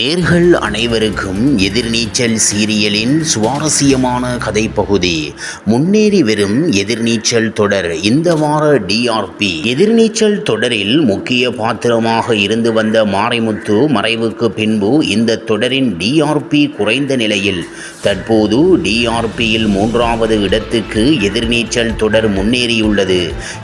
நேர்கள் அனைவருக்கும் எதிர்நீச்சல் சீரியலின் சுவாரஸ்யமான கதைப்பகுதி. முன்னேறி வரும் எதிர்நீச்சல் தொடர் இந்த வார டிஆர்பி எதிர்நீச்சல் தொடரில் முக்கிய பாத்திரமாக இருந்து வந்த மாரிமுத்து மறைவுக்கு பின்பு இந்த தொடரின் டிஆர்பி குறைந்த நிலையில். தற்போது டிஆர்பியில் மூன்றாவது இடத்துக்கு எதிர்நீச்சல் தொடர் முன்னேறியுள்ளது.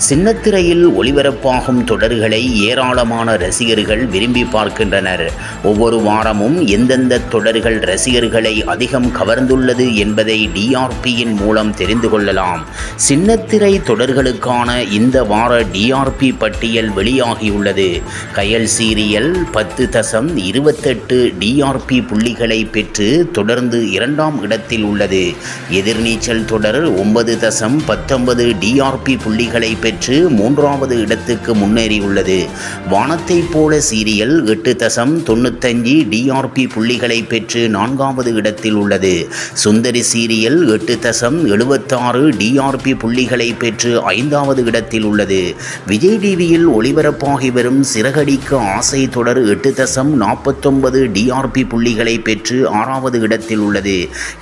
சின்னத்திரையில் ஒளிபரப்பாகும் தொடர்களை ஏராளமான ரசிகர்கள் விரும்பி பார்க்கின்றனர். ஒவ்வொரு வாரமும் எந்தெந்த தொடர்கள் ரசிகர்களை அதிகம் கவர்ந்துள்ளது என்பதை டிஆர்பியின் மூலம் தெரிந்து கொள்ளலாம். சின்னத்திரை தொடர்களுக்கான இந்த வார டிஆர்பி பட்டியல் வெளியாகியுள்ளது. கயல் சீரியல் பத்து தசம் இருபத்தெட்டு டிஆர்பி புள்ளிகளை பெற்று தொடர்ந்து இரண்டாம் இடத்தில் உள்ளது. எதிர்நீச்சல் தொடர் ஒன்பது தசம் பத்தொன்பது டிஆர்பி புள்ளிகளை பெற்று மூன்றாவது இடத்துக்கு முன்னேறியுள்ளது. வானத்தைப் போல சீரியல் எட்டு தசம் தொண்ணூத்தஞ்சு டிஆர்பி புள்ளிகளை பெற்று நான்காவது இடத்தில் உள்ளது. சுந்தரி சீரியல் எட்டு தசம் எழுபத்தாறு டிஆர்பி புள்ளிகளை பெற்று ஐந்தாவது இடத்தில் உள்ளது. விஜய் டிவியில் ஒளிபரப்பாகி வரும் சிறகடிக்க ஆசை தொடர் எட்டு தசம் நாற்பத்தொன்பது டிஆர்பி புள்ளிகளை பெற்று ஆறாவது இடத்தில் உள்ளது.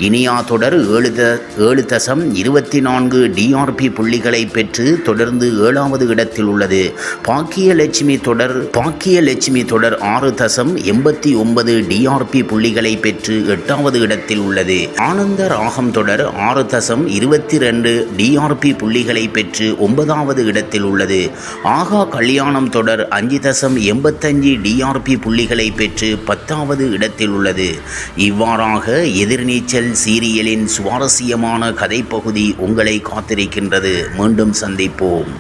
இனியா தொடர் ஏழு த ஏழு தசம் இருபத்தி நான்கு டிஆர்பி புள்ளிகளை பெற்று தொடர்ந்து ஏழாவது இடத்தில் உள்ளது. பாக்கியலட்சுமி தொடர் பாக்கியலட்சுமி தொடர் ஆறு தசம் எண்பத்தி ஒன்பது ஒன்பது டிஆர்பி புள்ளிகளை பெற்று எட்டாவது இடத்தில் உள்ளது. ஆனந்த ராகம் தொடர் ஆறு தசம் இருபத்தி ரெண்டு டிஆர்பி புள்ளிகளை பெற்று ஒன்பதாவது இடத்தில் உள்ளது. ஆகா கல்யாணம் தொடர் அஞ்சு தசம் எண்பத்தஞ்சு டிஆர்பி புள்ளிகளை பெற்று பத்தாவது இடத்தில் உள்ளது. இவ்வாறாக எதிர்நீச்சல் சீரியலின் சுவாரஸ்யமான கதைப்பகுதி உங்களை காத்திருக்கின்றது. மீண்டும் சந்திப்போம்.